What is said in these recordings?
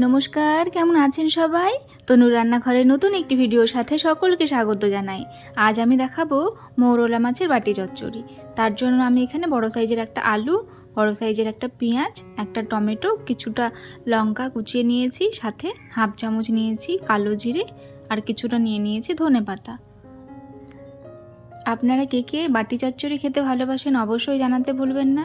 নমস্কার, কেমন আছেন সবাই? তনু রান্নাঘরের নতুন একটি ভিডিওর সাথে সকলকে স্বাগত জানাই। আজ আমি দেখাবো মৌরলা মাছের বাটি চচ্চড়ি। তার জন্য আমি এখানে বড় সাইজের একটা আলু, বড় সাইজের একটা পেঁয়াজ, একটা টমেটো, কিছুটা লঙ্কা কুচিয়ে নিয়েছি, সাথে হাফ চামচ নিয়েছি কালো জিরে, আর কিছুটা নিয়ে নিয়েছি ধনে পাতা। আপনারা কে কে বাটি চচ্চড়ি খেতে ভালোবাসেন অবশ্যই জানাতে ভুলবেন না।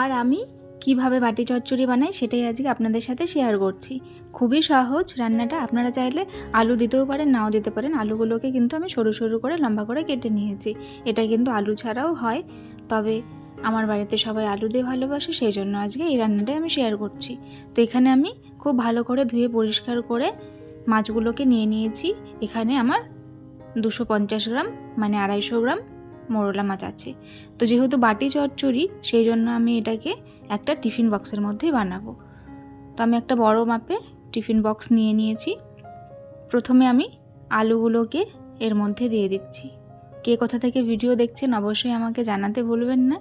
আর আমি কীভাবে বাটি চচ্চড়ি বানাই সেটাই আজকে আপনাদের সাথে শেয়ার করছি। খুবই সহজ রান্নাটা, আপনারা চাইলে আলু দিতেও পারেন, নাও দিতে পারেন। আলুগুলোকে কিন্তু আমি সরু সরু করে, লম্বা করে কেটে নিয়েছি। এটা কিন্তু আলু ছাড়াও হয়। তবে আমার বাড়িতে সবাই আলু দিয়ে ভালোবাসে সেই জন্য আজকে এই রান্নাটাই আমি শেয়ার করছি। তো এখানে আমি খুব ভালো করে ধুয়ে পরিষ্কার করে মাছগুলোকে নিয়ে নিয়েছি। এখানে আমার দুশো পঞ্চাশ গ্রাম মানে আড়াইশো গ্রাম মোরলা মাছ আছে। তো যেহেতু বাটি চচ্চড়ি সেই জন্য আমি এটাকে একটা টিফিন বক্সের মধ্যেই বানাবো। তো আমি একটা বড় মাপের টিফিন বক্স নিয়ে নিয়েছি। প্রথমে আমি আলুগুলোকে এর মধ্যে দিয়ে দিচ্ছি। কে কোথা থেকে ভিডিও দেখছেন অবশ্যই আমাকে জানাতে ভুলবেন না।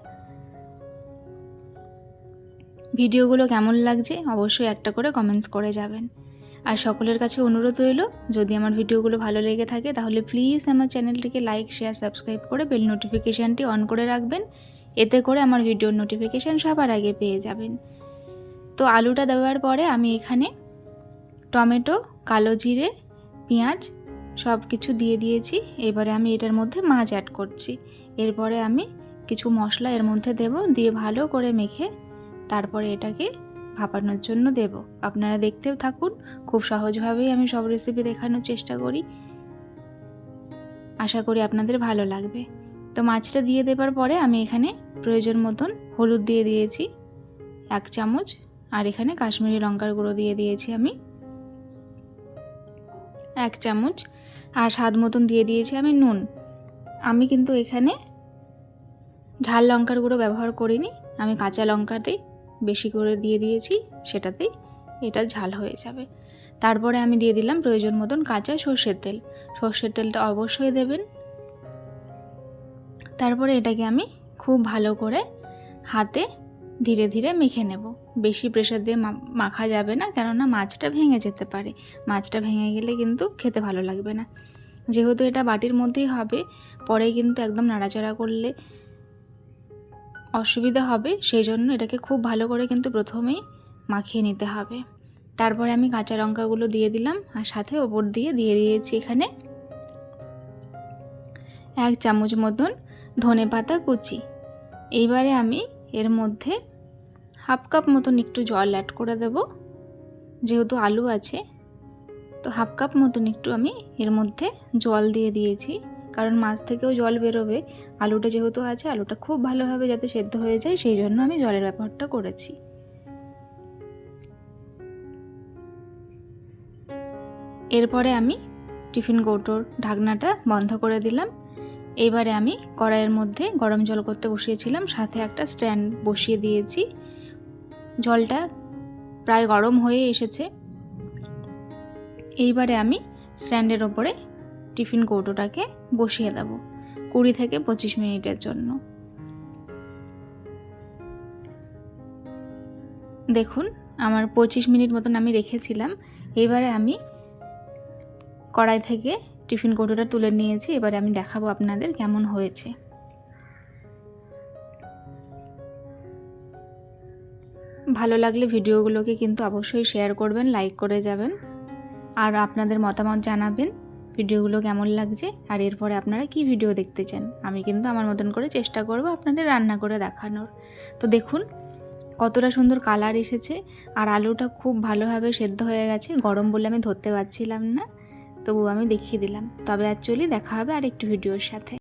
ভিডিওগুলো কেমন লাগছে অবশ্যই একটা করে কমেন্টস করে যাবেন। আর সকলের কাছে অনুরোধ রইল, যদি আমার ভিডিওগুলো ভালো লেগে থাকে তাহলে প্লিজ আমার চ্যানেলটিকে লাইক শেয়ার সাবস্ক্রাইব করে বেল নোটিফিকেশানটি অন করে রাখবেন। এতে করে আমার ভিডিওর নোটিফিকেশান সবার আগে পেয়ে যাবেন। তো আলুটা দেওয়ার পরে আমি এখানে টমেটো, কালো জিরে, পেঁয়াজ সব কিছু দিয়ে দিয়েছি। এবারে আমি এটার মধ্যে মাছ অ্যাড করছি। এরপরে আমি কিছু মশলা এর মধ্যে দেব, দিয়ে ভালো করে মেখে তারপরে এটাকে ভাপানোর জন্য দেব। আপনারা দেখতেও থাকুন, খুব সহজভাবেই আমি সব রেসিপি দেখানোর চেষ্টা করি। আশা করি আপনাদের ভালো লাগবে। তো মাছটা দিয়ে দেবার পরে আমি এখানে প্রয়োজন মতন হলুদ দিয়ে দিয়েছি, এক চামচ, আর এখানে কাশ্মীরি লঙ্কার গুঁড়ো দিয়ে দিয়েছি আমি। এক চামচ, আর স্বাদ মতন দিয়ে দিয়েছি আমি নুন। আমি কিন্তু এখানে ঝাল লঙ্কার গুঁড়ো ব্যবহার করিনি, আমি কাঁচা লঙ্কাতেই বেশি করে দিয়ে দিয়েছি সেটাতেই এটা ঝাল হয়ে যাবে। তারপরে আমি দিয়ে দিলাম প্রয়োজন মতন কাঁচা সর্ষের তেল। সর্ষের তেলটা অবশ্যই দেবেন। তারপরে এটাকে আমি খুব ভালো করে হাতে ধীরে ধীরে মেখে নেব। বেশি প্রেশার দিয়ে মাখা যাবে না, কেননা মাছটা ভেঙে যেতে পারে। মাছটা ভেঙে গেলে কিন্তু খেতে ভালো লাগবে না। যেহেতু এটা বাটির মধ্যেই হবে, পরে কিন্তু একদম নাড়াচাড়া করলে অসুবিধা হবে, সেই জন্য এটাকে খুব ভালো করে কিন্তু প্রথমেই মাখিয়ে নিতে হবে। তারপরে আমি কাঁচা লঙ্কাগুলো দিয়ে দিলাম আর সাথে ওপর দিয়ে দিয়ে দিয়েছি এখানে এক চামচ মতন ধনে পাতা কুচি। এইবারে আমি এর মধ্যে হাফ কাপ মতন একটু জল অ্যাড করে দেব, যেহেতু আলু আছে। তো হাফ কাপ মতন একটু আমি এর মধ্যে জল দিয়ে দিয়েছি। কারণ মাছ থেকেও জল বেরোবে। আলুটা যেহেতু আছে, আলুটা খুব ভালোভাবে যাতে সেদ্ধ হয়ে যায়, সেই জন্য আমি জলের ব্যবহারটা করেছি। এরপরে আমি টিফিন কৌটোর ঢাকনাটা বন্ধ করে দিলাম। এবারে আমি কড়াইয়ের মধ্যে গরম জল করতে বসিয়েছিলাম, সাথে একটা স্ট্যান্ড বসিয়ে দিয়েছি। জলটা প্রায় গরম হয়ে এসেছে। এইবারে আমি স্ট্যান্ডের ওপরে টিফিন কৌটোটাকে বসিয়ে দেব কুড়ি থেকে পঁচিশ মিনিটের জন্য। দেখুন, আমার পঁচিশ মিনিট মতন আমি রেখেছিলাম। এবারে আমি কড়াই থেকে টিফিন কৌটোটা তুলে নিয়েছি। এবারে আমি দেখাবো আপনাদের কেমন হয়েছে। ভালো লাগলে ভিডিওগুলোকে কিন্তু অবশ্যই শেয়ার করবেন, লাইক করে যাবেন। আর আপনাদের মতামত জানাবেন। ভিডিওগুলো কেমন লাগছে আর এরপরে আপনারা কি ভিডিও দেখতে চান, আমি কিন্তু আমার মতন করে চেষ্টা করব আপনাদের রান্না করে দেখানোর। তো দেখুন, কতটা সুন্দর কালার এসেছে আর আলুটা খুব ভালোভাবে সেদ্ধ হয়ে গেছে, গরম বলে আমি ধরতে পারছিলাম না তবু আমি দেখিয়ে দিলাম। তবে অ্যাকচুয়ালি দেখা হবে আর একটু ভিডিওর সাথে।